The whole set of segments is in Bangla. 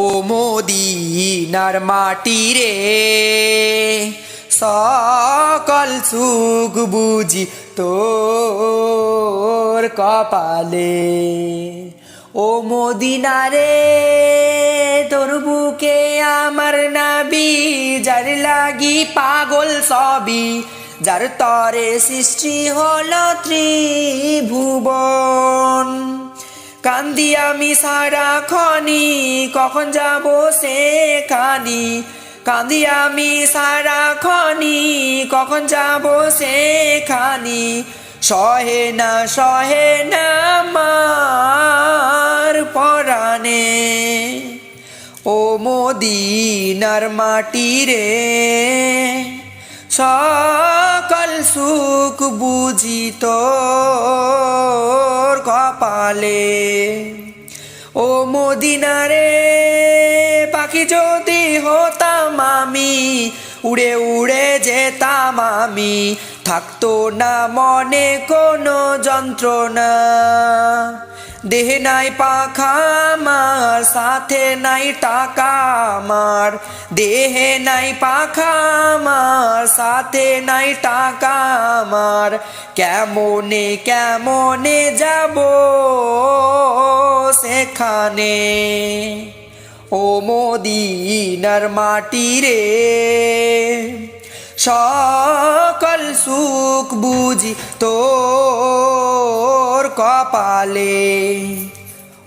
ও মোদিনার মাটি রে সকল সুখ বুঝি তোর কপালে। ও মদিনারে তোর বুকে আমার নাবি, যার লাগি পাগল সবই যার তরে সৃষ্টি হলো ত্রিভুবন। কান্দি আমি সারা খনি কখন যাব সেখানি? কান্দি আমি সারা খনি কখন যাব সেখানি? সহে না সহে না আমার পরাণে। ও মদিনার মাটি রে সকল সুখ বুঝি তোর কপালে। মদিনারে পাখি যদি হতাম আমি, উড়ে উড়ে যেতাম আমি, থাকতো না মনে কোনো যন্ত্রণা। দেহে নাই পাখা আমার সাথে নাই টাকা আমার, দেহে নাই পাখা আমার, সাথে নাই টাকা আমার, কেমনে কেমনে যাব সেখানে? ও মদিনার মাটি রে, সকল সুখ বুঝি তোর কপালে।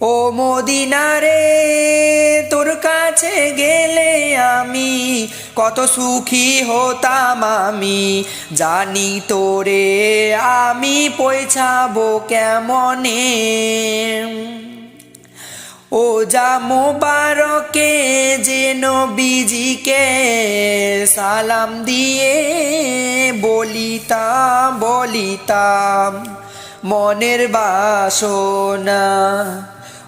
ও মদিনারে তোর কাছে গেলে আমি কত সুখী হতাম আমি। জানি তোরে আমি পৌঁছাবো কেমনে। ও যা মোবারকে যেন বিজিকে সালাম দিয়ে বলিতাম বলিতাম, মনের বাসনা